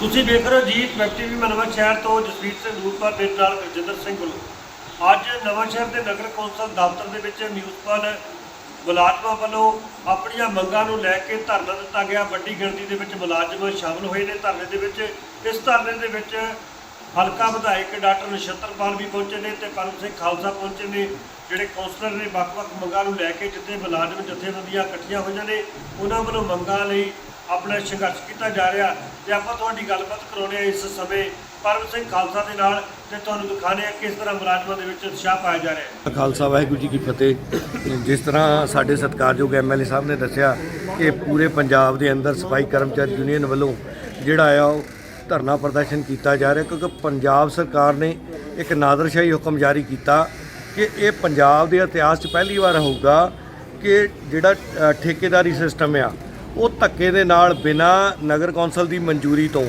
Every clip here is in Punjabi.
ਤੁਸੀਂ ਵੇਖ ਰਹੇ ਹੋ ਜੀ ਵੈਬ ਟੀਵੀ ਮਨਵਾ ਸ਼ਹਿਰ ਤੋਂ ਜਸਵੀਰ ਸਿੰਘ ਨੂਰਪੁਰ ਦੇ ਨਾਲ ਗੁਰਜਿੰਦਰ ਸਿੰਘ ਵੱਲੋਂ। ਅੱਜ ਨਵਾਂ ਸ਼ਹਿਰ ਦੇ ਨਗਰ ਕੌਂਸਲ ਦਫ਼ਤਰ ਦੇ ਵਿੱਚ ਨਿਊਜ਼ਪਾਲ ਮੁਲਾਜ਼ਮਾਂ ਵੱਲੋਂ ਆਪਣੀਆਂ ਮੰਗਾਂ ਨੂੰ ਲੈ ਕੇ ਧਰਨਾ ਦਿੱਤਾ ਗਿਆ। ਵੱਡੀ ਗਿਣਤੀ ਦੇ ਵਿੱਚ ਮੁਲਾਜ਼ਮ ਸ਼ਾਮਲ ਹੋਏ ਨੇ। ਧਰਨੇ ਦੇ ਵਿੱਚ, ਇਸ ਧਰਨੇ ਦੇ ਵਿੱਚ ਹਲਕਾ ਵਿਧਾਇਕ ਡਾਕਟਰ ਨਛੱਤਰਪਾਲ ਵੀ ਪਹੁੰਚੇ ਨੇ ਤੇ ਪਰਮ ਸਿੰਘ ਖਾਲਸਾ ਪਹੁੰਚੇ ਨੇ। ਜਿਹੜੇ ਕੌਂਸਲਰ ਨੇ ਵੱਖ-ਵੱਖ ਮੰਗਾਂ ਨੂੰ ਲੈ ਕੇ ਜਿੱਥੇ ਮੁਲਾਜ਼ਮ ਜਥੇਬੰਦੀਆਂ ਇਕੱਠੀਆਂ ਹੋਈਆਂ ਨੇ, ਉਹਨਾਂ ਵੱਲੋਂ ਮੰਗਾਂ ਲਈ ਆਪਣਾ ਸੰਘਰਸ਼ ਕੀਤਾ ਜਾ ਰਿਹਾ ਤੇ ਆਪਾਂ ਤੁਹਾਡੀ ਗੱਲਬਾਤ ਕਰਾਉਣੇ ਆ ਇਸ ਸਮੇਂ ਪਰਮ ਸਿੰਘ ਖਾਲਸਾ ਦੇ ਨਾਲ ਤੇ ਤੁਹਾਨੂੰ ਦਿਖਾਣੇ ਆ ਕਿਸ ਤਰ੍ਹਾਂ ਮੁਲਾਜ਼ਮਾਂ ਦੇ ਵਿੱਚ ਉਤਸ਼ਾਹ ਪਾਇਆ ਜਾ ਰਿਹਾ ਹੈ। ਖਾਲਸਾ, ਵਾਹਿਗੁਰੂ ਜੀ ਕੀ ਫਤਿਹ। ਜਿਸ ਤਰ੍ਹਾਂ ਸਾਡੇ ਸਤਿਕਾਰਯੋਗ ਐਮਐਲਏ ਸਾਹਿਬ ਨੇ ਦੱਸਿਆ ਕਿ ਪੂਰੇ ਪੰਜਾਬ ਦੇ ਅੰਦਰ ਸਫ਼ਾਈ ਕਰਮਚਾਰੀ ਯੂਨੀਅਨ ਵੱਲੋਂ ਜਿਹੜਾ ਆ ਉਹ ਧਰਨਾ ਪ੍ਰਦਰਸ਼ਨ ਕੀਤਾ ਜਾ ਰਿਹਾ ਕਿਉਂਕਿ ਪੰਜਾਬ ਸਰਕਾਰ ਨੇ ਇੱਕ ਨਾਦਰਸ਼ਾਹੀ ਹੁਕਮ ਜਾਰੀ ਕੀਤਾ ਕਿ ਇਹ ਪੰਜਾਬ ਦੇ ਇਤਿਹਾਸ 'ਚ ਪਹਿਲੀ ਵਾਰ ਹੋਊਗਾ ਕਿ ਜਿਹੜਾ ਠੇਕੇਦਾਰੀ ਸਿਸਟਮ ਆ ਉਹ ਧੱਕੇ ਦੇ ਨਾਲ ਬਿਨਾ ਨਗਰ ਕੌਂਸਲ ਦੀ ਮਨਜ਼ੂਰੀ ਤੋਂ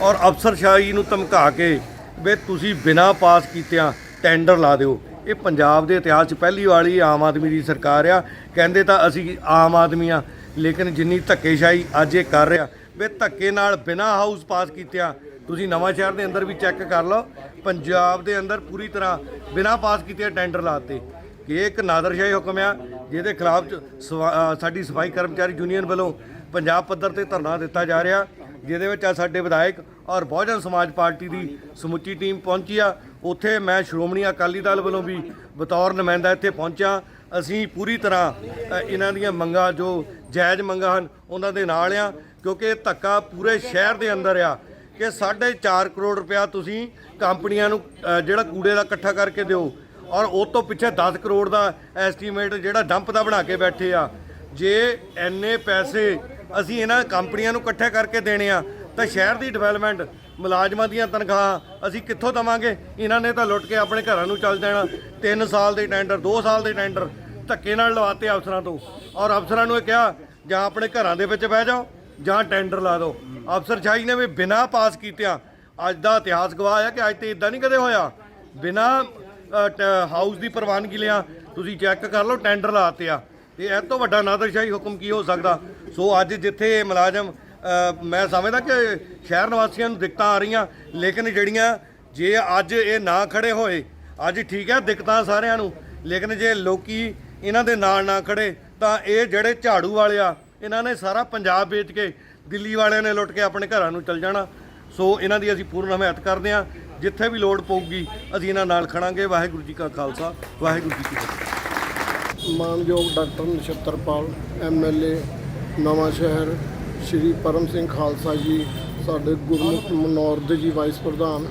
ਔਰ ਅਫਸਰਸ਼ਾਹੀ ਨੂੰ ਧਮਕਾ ਕੇ ਵੀ ਤੁਸੀਂ ਬਿਨਾ ਪਾਸ ਕੀਤਿਆਂ ਟੈਂਡਰ ਲਾ ਦਿਓ। ਇਹ ਪੰਜਾਬ ਦੇ ਇਤਿਹਾਸ 'ਚ ਪਹਿਲੀ ਵਾਰੀ ਆਮ ਆਦਮੀ ਦੀ ਸਰਕਾਰ ਆ। ਕਹਿੰਦੇ ਤਾਂ ਅਸੀਂ ਆਮ ਆਦਮੀ ਆ, ਲੇਕਿਨ ਜਿੰਨੀ ਧੱਕੇਸ਼ਾਹੀ ਅੱਜ ਇਹ ਕਰ ਰਿਹਾ, ਵੀ ਧੱਕੇ ਨਾਲ ਬਿਨਾ ਹਾਊਸ ਪਾਸ ਕੀਤਿਆਂ ਤੁਸੀਂ ਨਵਾਂ ਸ਼ਹਿਰ ਦੇ ਅੰਦਰ ਵੀ ਚੈੱਕ ਕਰ ਲਓ, ਪੰਜਾਬ ਦੇ ਅੰਦਰ ਪੂਰੀ ਤਰ੍ਹਾਂ ਬਿਨਾ ਪਾਸ ਕੀਤੇ ਟੈਂਡਰ ਲਾਤੇ ਕਿ ਇਹ ਇੱਕ ਨਾਦਰਸ਼ਾਹੀ ਹੁਕਮ ਆ, ਜਿਹਦੇ ਖਿਲਾਫ ਸਵਾ- ਸਾਡੀ ਸਫ਼ਾਈ ਕਰਮਚਾਰੀ ਯੂਨੀਅਨ ਵੱਲੋਂ ਪੰਜਾਬ ਪੱਧਰ ਤੇ ਧਰਨਾ ਦਿੱਤਾ ਜਾ ਰਿਹਾ, ਜਿਹਦੇ ਵਿੱਚ ਆ ਸਾਡੇ ਵਿਧਾਇਕ ਔਰ ਬਹੁਜਨ ਸਮਾਜ ਪਾਰਟੀ ਦੀ ਸਮੁੱਚੀ ਟੀਮ ਪਹੁੰਚੀ ਆ। ਉੱਥੇ ਮੈਂ ਸ਼੍ਰੋਮਣੀ ਅਕਾਲੀ ਦਲ ਵੱਲੋਂ ਵੀ ਬਤੌਰ ਨੁਮਾਇੰਦਾ ਇੱਥੇ ਪਹੁੰਚਿਆ। ਅਸੀਂ ਪੂਰੀ ਤਰ੍ਹਾਂ ਇਹਨਾਂ ਦੀਆਂ ਮੰਗਾਂ, ਜੋ ਜਾਇਜ਼ ਮੰਗਾਂ ਹਨ, ਉਹਨਾਂ ਦੇ ਨਾਲ ਆ, ਕਿਉਂਕਿ ਇਹ ਧੱਕਾ ਪੂਰੇ ਸ਼ਹਿਰ ਦੇ ਅੰਦਰ ਆ ਕਿ 4.5 ਕਰੋੜ ਰੁਪਇਆ ਤੁਸੀਂ ਕੰਪਨੀਆਂ ਨੂੰ ਜਿਹੜਾ ਕੂੜੇ ਦਾ ਇਕੱਠਾ ਕਰਕੇ ਦਿਓ ਔਰ ਉਹ ਤੋਂ ਪਿੱਛੇ 10 ਕਰੋੜ ਦਾ ਐਸਟੀਮੇਟ ਜਿਹੜਾ ਡੰਪ ਦਾ ਬਣਾ ਕੇ ਬੈਠੇ ਆ। ਜੇ ਐਨੇ ਪੈਸੇ ਅਸੀਂ ਇਹਨਾਂ ਕੰਪਨੀਆਂ ਨੂੰ ਇਕੱਠੇ ਕਰਕੇ ਦੇਣੇ ਆ, ਤਾਂ ਸ਼ਹਿਰ ਦੀ ਡਿਵੈਲਪਮੈਂਟ ਮੁਲਾਜ਼ਮਾਂ ਦੀਆਂ ਤਨਖਾਹਾਂ ਅਸੀਂ ਕਿੱਥੋਂ ਦਵਾਂਗੇ? ਇਹਨਾਂ ਨੇ ਤਾਂ ਲੁੱਟ ਕੇ ਆਪਣੇ ਘਰਾਂ ਨੂੰ ਚੱਲ ਜਾਣਾ। 3 ਸਾਲ ਦੇ ਟੈਂਡਰ 2 ਸਾਲ ਦੇ ਟੈਂਡਰ ਧੱਕੇ ਨਾਲ ਲਵਾਤੇ ਅਫਸਰਾਂ ਤੋਂ। ਔਰ ਅਫਸਰਾਂ ਨੂੰ ਇਹ ਕਿਹਾ, ਜਾਂ ਆਪਣੇ ਘਰਾਂ ਦੇ ਵਿੱਚ ਬਹਿ ਜਾਓ, ਜਾਂ ਟੈਂਡਰ ਲਾ ਦਿਓ। ਅਫਸਰਸ਼ਾਹੀ ਨੇ ਵੀ ਬਿਨਾਂ ਪਾਸ ਕੀਤਿਆਂ, ਅੱਜ ਦਾ ਇਤਿਹਾਸ ਗਵਾਹ ਹੈ ਕਿ ਅੱਜ ਤੇ ਇਦਾਂ ਨਹੀਂ ਕਦੇ ਹੋਇਆ। ਬਿਨਾਂ ਹਾਊਸ ਦੀ ਪ੍ਰਵਾਨਗੀ ਲਿਆ। ਤੁਸੀਂ ਚੈੱਕ ਕਰ ਲਓ ਟੈਂਡਰ ਲਾਤੇ ਆ। ਤੇ ਇਹ ਤੋਂ ਵੱਡਾ ਨਾਦਰਸ਼ਾਹੀ ਹੁਕਮ ਕੀ ਹੋ ਸਕਦਾ? ਸੋ ਅੱਜ ਜਿੱਥੇ ਇਹ ਮੁਲਾਜ਼ਮ ਮੈਂ ਸਮਝਦਾ ਕਿ ਸ਼ਹਿਰ ਨਿਵਾਸੀਆਂ ਨੂੰ ਦਿੱਕਤਾਂ ਆ ਰਹੀਆਂ, ਲੇਕਿਨ ਜਿਹੜੀਆਂ ਜੇ ਅੱਜ ਇਹ ਨਾ ਖੜੇ ਹੋਏ, ਅੱਜ ਠੀਕ ਹੈ ਦਿੱਕਤਾਂ ਸਾਰਿਆਂ ਨੂੰ, ਲੇਕਿਨ ਜੇ ਲੋਕੀ ਇਹਨਾਂ ਦੇ ਨਾਲ ਨਾ ਖੜੇ, ਤਾਂ ਇਹ ਜਿਹੜੇ ਝਾੜੂ ਵਾਲੇ ਆ, ਇਹਨਾਂ ਨੇ ਸਾਰਾ ਪੰਜਾਬ ਵੇਚ ਕੇ ਦਿੱਲੀ ਵਾਲਿਆਂ ਨੇ ਲੁੱਟ ਕੇ ਆਪਣੇ ਘਰਾਂ ਨੂੰ ਚਲ ਜਾਣਾ। ਸੋ ਇਹਨਾਂ ਦੀ ਅਸੀਂ ਪੂਰਨ ਹਮਾਇਤ ਕਰਦੇ ਹਾਂ। ਜਿੱਥੇ ਵੀ ਲੋੜ ਪਊਗੀ, ਅਸੀਂ ਇਹਨਾਂ ਨਾਲ ਖੜਾਂਗੇ। ਵਾਹਿਗੁਰੂ ਜੀ ਕਾ ਖਾਲਸਾ, ਵਾਹਿਗੁਰੂ ਜੀ ਕੀ ਫਤਿਹ। ਮਾਨਯੋਗ ਡਾਕਟਰ ਨਛੱਤਰਪਾਲ ਐਮਐਲਏ ਨਵਾਂ ਸ਼ਹਿਰ, ਸ਼੍ਰੀ ਪਰਮ ਸਿੰਘ ਖਾਲਸਾ ਜੀ, ਸਾਡੇ ਗੁਰਮੁਖ ਮਨੌਰਦ ਜੀ ਵਾਈਸ ਪ੍ਰਧਾਨ।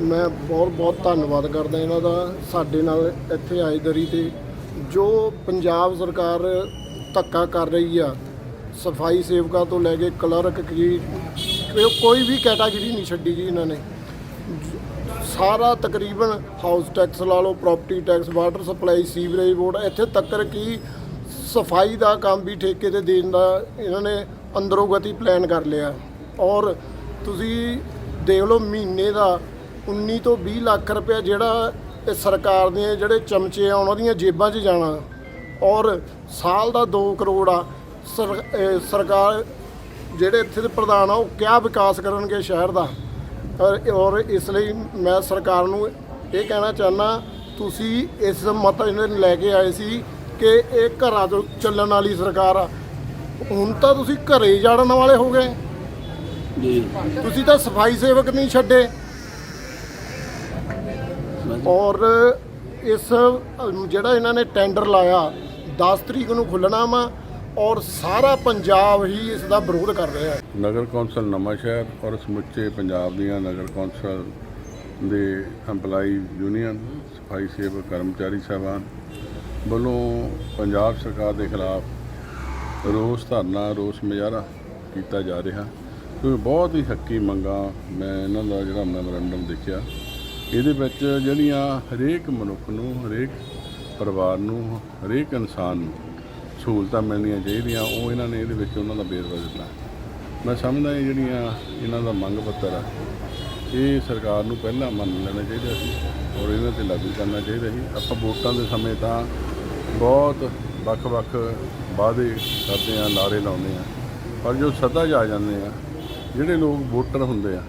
ਮੈਂ ਬਹੁਤ ਬਹੁਤ ਧੰਨਵਾਦ ਕਰਦਾ ਇਹਨਾਂ ਦਾ, ਸਾਡੇ ਨਾਲ ਇੱਥੇ ਆਏ ਦਰੀ ਤੇ। ਜੋ ਪੰਜਾਬ ਸਰਕਾਰ ਧੱਕਾ ਕਰ ਰਹੀ ਆ, ਸਫ਼ਾਈ ਸੇਵਕਾਂ ਤੋਂ ਲੈ ਕੇ ਕਲਰਕ ਕੀ ਇਹ ਕੋਈ ਵੀ ਕੈਟਾਗਰੀ ਨਹੀਂ ਛੱਡੀ ਜੀ ਇਹਨਾਂ ਨੇ। ਸਾਰਾ ਤਕਰੀਬਨ ਹਾਊਸ ਟੈਕਸ ਲਾ ਲਓ property tax water supply sewerage board ਇੱਥੇ ਤੱਕ ਕਿ ਸਫ਼ਾਈ ਦਾ ਕੰਮ ਵੀ ਠੇਕੇ ਤੇ ਦੇਣ ਦਾ ਇਹਨਾਂ ਨੇ ਅੰਦਰੋਂ ਗਤੀ ਪਲਾਨ ਕਰ ਲਿਆ। ਔਰ ਤੁਸੀਂ ਦੇਖ ਲਓ ਮਹੀਨੇ ਦਾ 19 ਤੋਂ 20 ਲੱਖ ਰੁਪਏ ਜਿਹੜਾ ਇਹ ਸਰਕਾਰ ਦੇ ਜਿਹੜੇ ਚਮਚੇ ਆ ਉਹਨਾਂ ਦੀਆਂ ਜੇਬਾਂ 'ਚ ਜਾਣਾ। ਔਰ ਸਾਲ ਦਾ 2 ਕਰੋੜ ਆ। ਸਰਕਾਰ ਜਿਹੜੇ ਇੱਥੇ ਦੇ ਪ੍ਰਧਾਨ ਆ ਉਹ ਕਿਆ ਵਿਕਾਸ ਕਰਨਗੇ ਸ਼ਹਿਰ ਦਾ? ਔਰ ਔਰ ਇਸ ਲਈ ਮੈਂ ਸਰਕਾਰ ਨੂੰ ਇਹ ਕਹਿਣਾ ਚਾਹੁੰਦਾ ਤੁਸੀਂ ਇਸ ਮਤ ਇਹਨਾਂ ਨੂੰ ਲੈ ਕੇ ਆਏ ਸੀ ਕਿ ਇਹ ਘਰਾਂ ਤੋਂ ਚੱਲਣ ਵਾਲੀ ਸਰਕਾਰ ਆ। ਹੁਣ ਤਾਂ ਤੁਸੀਂ ਘਰੇ ਜਾੜਨ ਵਾਲੇ ਹੋ ਗਏ। ਜੀ। ਤੁਸੀਂ ਤਾਂ ਸਫ਼ਾਈ ਸੇਵਕ ਨਹੀਂ ਛੱਡੇ। ਔਰ ਇਸ ਜਿਹੜਾ ਇਹਨਾਂ ਨੇ ਟੈਂਡਰ ਲਾਇਆ 10 ਤਰੀਕ ਨੂੰ ਖੁੱਲਣਾ ਵਾ ਔਰ ਸਾਰਾ ਪੰਜਾਬ ਹੀ ਇਸ ਦਾ ਵਿਰੋਧ ਕਰ ਰਿਹਾ ਹੈ। ਨਗਰ ਕੌਂਸਲ ਨਵਾਂ ਸ਼ਹਿਰ ਔਰ ਸਮੁੱਚੇ ਪੰਜਾਬ ਦੀਆਂ ਨਗਰ ਕੌਂਸਲ ਦੇ EMPLOYE ਯੂਨੀਅਨ ਸਫ਼ਾਈ ਸੇਵਕ, ਕਰਮਚਾਰੀ ਸਾਹਿਬਾਨ ਵੱਲੋਂ ਪੰਜਾਬ ਸਰਕਾਰ ਦੇ ਖਿਲਾਫ ਰੋਸ ਧਰਨਾ, ਰੋਸ ਮੁਜ਼ਾਹਰਾ ਕੀਤਾ ਜਾ ਰਿਹਾ। ਕਿਉਂਕਿ ਬਹੁਤ ਹੀ ਹੱਕੀ ਮੰਗਾਂ ਮੈਂ ਇਹਨਾਂ ਦਾ ਜਿਹੜਾ ਮੈਮੋਰੰਡਮ ਦੇਖਿਆ। ਇਹਦੇ ਵਿੱਚ ਜਿਹੜੀਆਂ ਹਰੇਕ ਮਨੁੱਖ ਨੂੰ, ਹਰੇਕ ਪਰਿਵਾਰ ਨੂੰ, ਹਰੇਕ ਇਨਸਾਨ ਨੂੰ ਸਹੂਲਤਾਂ ਮਿਲਣੀਆਂ ਚਾਹੀਦੀਆਂ, ਉਹ ਇਹਨਾਂ ਨੇ ਇਹਦੇ ਵਿੱਚ ਉਹਨਾਂ ਦਾ ਵੇਰਵਾ ਦਿੱਤਾ। ਮੈਂ ਸਮਝਦਾ ਇਹ ਜਿਹੜੀਆਂ ਇਹਨਾਂ ਦਾ ਮੰਗ ਪੱਤਰ ਆ, ਇਹ ਸਰਕਾਰ ਨੂੰ ਪਹਿਲਾਂ ਮੰਨ ਲੈਣਾ ਚਾਹੀਦਾ ਸੀ ਔਰ ਇਹਨਾਂ ਤੇ ਲਾਗੂ ਕਰਨਾ ਚਾਹੀਦਾ ਸੀ। ਆਪਾਂ ਵੋਟਾਂ ਦੇ ਸਮੇਂ ਤਾਂ ਬਹੁਤ ਵੱਖ-ਵੱਖ ਵਾਅਦੇ ਕਰਦੇ ਆ ਲਾਰੇ ਲਾਉਂਦੇ ਆ, ਪਰ ਜੋ ਸੱਤਾ 'ਚ ਆ ਜਾਂਦੇ ਆ, ਜਿਹੜੇ ਲੋਕ ਵੋਟਰ ਹੁੰਦੇ ਆ,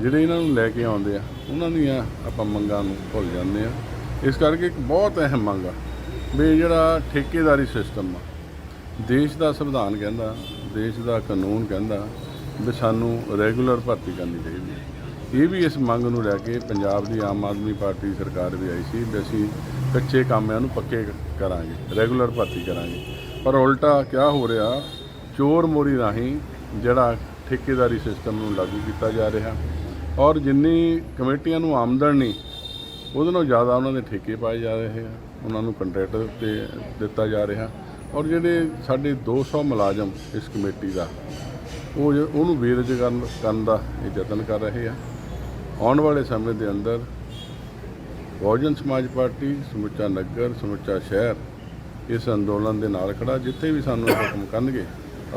ਜਿਹੜੇ ਇਹਨਾਂ ਨੂੰ ਲੈ ਕੇ ਆਉਂਦੇ ਆ, ਉਹਨਾਂ ਦੀਆਂ ਆਪਾਂ ਮੰਗਾਂ ਨੂੰ ਭੁੱਲ ਜਾਂਦੇ ਆ। ਇਸ ਕਰਕੇ ਇੱਕ ਬਹੁਤ ਅਹਿਮ ਮੰਗ ਆ। ਵੀ ਜਿਹੜਾ ਠੇਕੇਦਾਰੀ ਸਿਸਟਮ ਆ, ਦੇਸ਼ ਦਾ ਸੰਵਿਧਾਨ ਕਹਿੰਦਾ, ਦੇਸ਼ ਦਾ ਕਾਨੂੰਨ ਕਹਿੰਦਾ ਵੀ ਸਾਨੂੰ ਰੈਗੂਲਰ ਭਰਤੀ ਕਰਨੀ ਚਾਹੀਦੀ ਹੈ। ਇਹ ਵੀ ਇਸ ਮੰਗ ਨੂੰ ਲੈ ਕੇ ਪੰਜਾਬ ਦੀ ਆਮ ਆਦਮੀ ਪਾਰਟੀ ਸਰਕਾਰ ਵੀ ਆਈ ਸੀ ਵੀ ਅਸੀਂ ਕੱਚੇ ਕਾਮਿਆਂ ਨੂੰ ਪੱਕੇ ਕਰਾਂਗੇ, ਰੈਗੂਲਰ ਭਰਤੀ ਕਰਾਂਗੇ। ਪਰ ਉਲਟਾ ਕਿਆ ਹੋ ਰਿਹਾ, ਚੋਰ ਮੋਰੀ ਰਾਹੀਂ ਜਿਹੜਾ ਠੇਕੇਦਾਰੀ ਸਿਸਟਮ ਨੂੰ ਲਾਗੂ ਕੀਤਾ ਜਾ ਰਿਹਾ। ਔਰ ਜਿੰਨੀ ਕਮੇਟੀਆਂ ਨੂੰ ਆਮਦਨ ਨਹੀਂ ਉਹਦੇ ਨਾਲੋਂ ਜ਼ਿਆਦਾ ਉਹਨਾਂ ਦੇ ਠੇਕੇ ਪਾਏ ਜਾ ਰਹੇ ਆ, ਉਹਨਾਂ ਨੂੰ ਕੰਟਰੈਕਟ ਤੇ ਦਿੱਤਾ ਜਾ ਰਿਹਾ। ਔਰ ਜਿਹੜੇ ਸਾਡੇ 200 ਮੁਲਾਜ਼ਮ ਇਸ ਕਮੇਟੀ ਦਾ, ਉਹ ਜ- ਉਹਨੂੰ ਬੇਰੁਜ਼ਗਾਰ ਕਰਨ ਦਾ ਇਹ ਯਤਨ ਕਰ ਰਹੇ ਆ। ਆਉਣ ਵਾਲੇ ਸਮੇਂ ਦੇ ਅੰਦਰ ਬਹੁਜਨ ਸਮਾਜ ਪਾਰਟੀ, ਸਮੁੱਚਾ ਨਗਰ, ਸਮੁੱਚਾ ਸ਼ਹਿਰ ਇਸ ਅੰਦੋਲਨ ਦੇ ਨਾਲ ਖੜਾ, ਜਿੱਥੇ ਵੀ ਸਾਨੂੰ ਇਹ ਹੁਕਮ ਕਰਨਗੇ,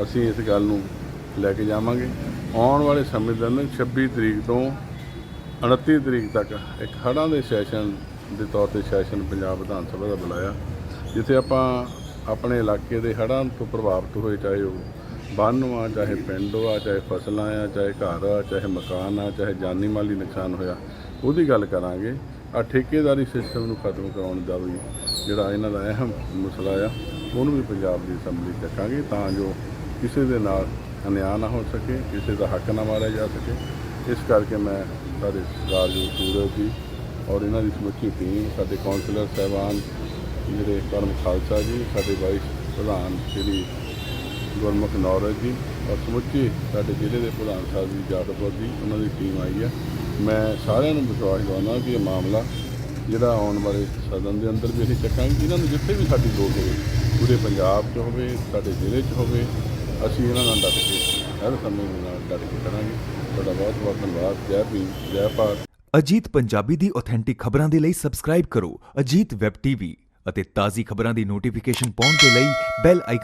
ਅਸੀਂ ਇਸ ਗੱਲ ਨੂੰ ਲੈ ਕੇ ਜਾਵਾਂਗੇ। ਆਉਣ ਵਾਲੇ ਸਮੇਂ ਦੇ ਅੰਦਰ 26 ਤਰੀਕ ਤੋਂ 29 ਤਰੀਕ ਤੱਕ ਇੱਕ ਹੜ੍ਹਾਂ ਦੇ ਸੈਸ਼ਨ ਦੇ ਤੌਰ ਤੇ ਸੈਸ਼ਨ ਪੰਜਾਬ ਵਿਧਾਨ ਸਭਾ ਦਾ ਬੁਲਾਇਆ, ਜਿੱਥੇ ਆਪਾਂ ਆਪਣੇ ਇਲਾਕੇ ਦੇ ਹੜ੍ਹਾਂ ਤੋਂ ਪ੍ਰਭਾਵਿਤ ਹੋਏ, ਚਾਹੇ ਉਹ ਬੰਨ ਆ, ਚਾਹੇ ਪਿੰਡ ਆ, ਚਾਹੇ ਫਸਲਾਂ ਆ, ਚਾਹੇ ਘਰ ਆ, ਚਾਹੇ ਮਕਾਨ ਆ, ਚਾਹੇ ਜਾਨੀ ਮਾਲੀ ਨੁਕਸਾਨ ਹੋਇਆ, ਉਹਦੀ ਗੱਲ ਕਰਾਂਗੇ। ਆ ਠੇਕੇਦਾਰੀ ਸਿਸਟਮ ਨੂੰ ਖਤਮ ਕਰਾਉਣ ਦਾ ਵੀ ਜਿਹੜਾ ਇਹਨਾਂ ਦਾ ਅਹਿਮ ਮਸਲਾ ਆ, ਉਹਨੂੰ ਵੀ ਪੰਜਾਬ ਦੀ ਅਸੈਂਬਲੀ ਚੱਕਾਂਗੇ ਤਾਂ ਜੋ ਕਿਸੇ ਦੇ ਨਾਲ ਅਨਿਆਂ ਨਾ ਹੋ ਸਕੇ, ਕਿਸੇ ਦਾ ਹੱਕ ਨਾ ਮਾਰਿਆ ਜਾ ਸਕੇ। ਇਸ ਕਰਕੇ ਮੈਂ ਸਾਡੇ ਸਰਦਾਰਯੋਗ ਸੂਰਜ ਜੀ ਔਰ ਇਹਨਾਂ ਦੀ ਸਮੁੱਚੀ ਟੀਮ ਸਾਡੇ ਕਾਉਂਸਲਰ ਸਾਹਿਬਾਨ ਜਿਹੜੇ ਕਰਮ ਖਾਲਸਾ ਜੀ, ਸਾਡੇ ਵਾਈਸ ਪ੍ਰਧਾਨ ਸ਼੍ਰੀ ਗੁਰਮੁਖ ਨੌਰਜ ਜੀ ਔਰ ਸਮੁੱਚੇ ਸਾਡੇ ਜ਼ਿਲ੍ਹੇ ਦੇ ਪ੍ਰਧਾਨ ਸਾਹਿਬ ਜੀ ਜਾਦਵਪੁਰ ਜੀ, ਉਹਨਾਂ ਦੀ ਟੀਮ ਆਈ ਹੈ। ਮੈਂ ਸਾਰਿਆਂ ਨੂੰ ਵਿਸ਼ਵਾਸ ਦਿਵਾਉਣਾ ਕਿ ਇਹ ਮਾਮਲਾ ਜਿਹੜਾ ਆਉਣ ਵਾਲੇ ਸਦਨ ਦੇ ਅੰਦਰ ਵੀ ਅਸੀਂ ਚੱਕਾਂਗੇ ਇਹਨਾਂ ਨੂੰ ਜਿੱਥੇ ਵੀ ਸਾਡੀ ਲੋੜ ਹੋਵੇ, ਪੂਰੇ ਪੰਜਾਬ 'ਚ ਹੋਵੇ, ਸਾਡੇ ਜ਼ਿਲ੍ਹੇ 'ਚ ਹੋਵੇ, ਅਸੀਂ ਇਹਨਾਂ ਨਾਲ ਡਟ ਕੇ ਹਰ ਸਮੇਂ ਦੇ ਨਾਲ ਡਟ ਕੇ ਕਰਾਂਗੇ। ਤੁਹਾਡਾ ਬਹੁਤ ਬਹੁਤ ਧੰਨਵਾਦ। ਜੈ ਭੀਮ, ਜੈ ਭਾਰਤ। ਅਜੀਤ ਪੰਜਾਬੀ ਦੀ ਆਥੈਂਟਿਕ ਖਬਰਾਂ ਦੇ ਲਈ ਸਬਸਕ੍ਰਾਈਬ ਕਰੋ ਅਜੀਤ ਵੈਬ ਟੀਵੀ ਅਤੇ ਤਾਜ਼ੀ ਖਬਰਾਂ ਦੀ ਨੋਟੀਫਿਕੇਸ਼ਨ ਪਾਉਣ ਦੇ ਲਈ ਬੈਲ ਆਈਕਨ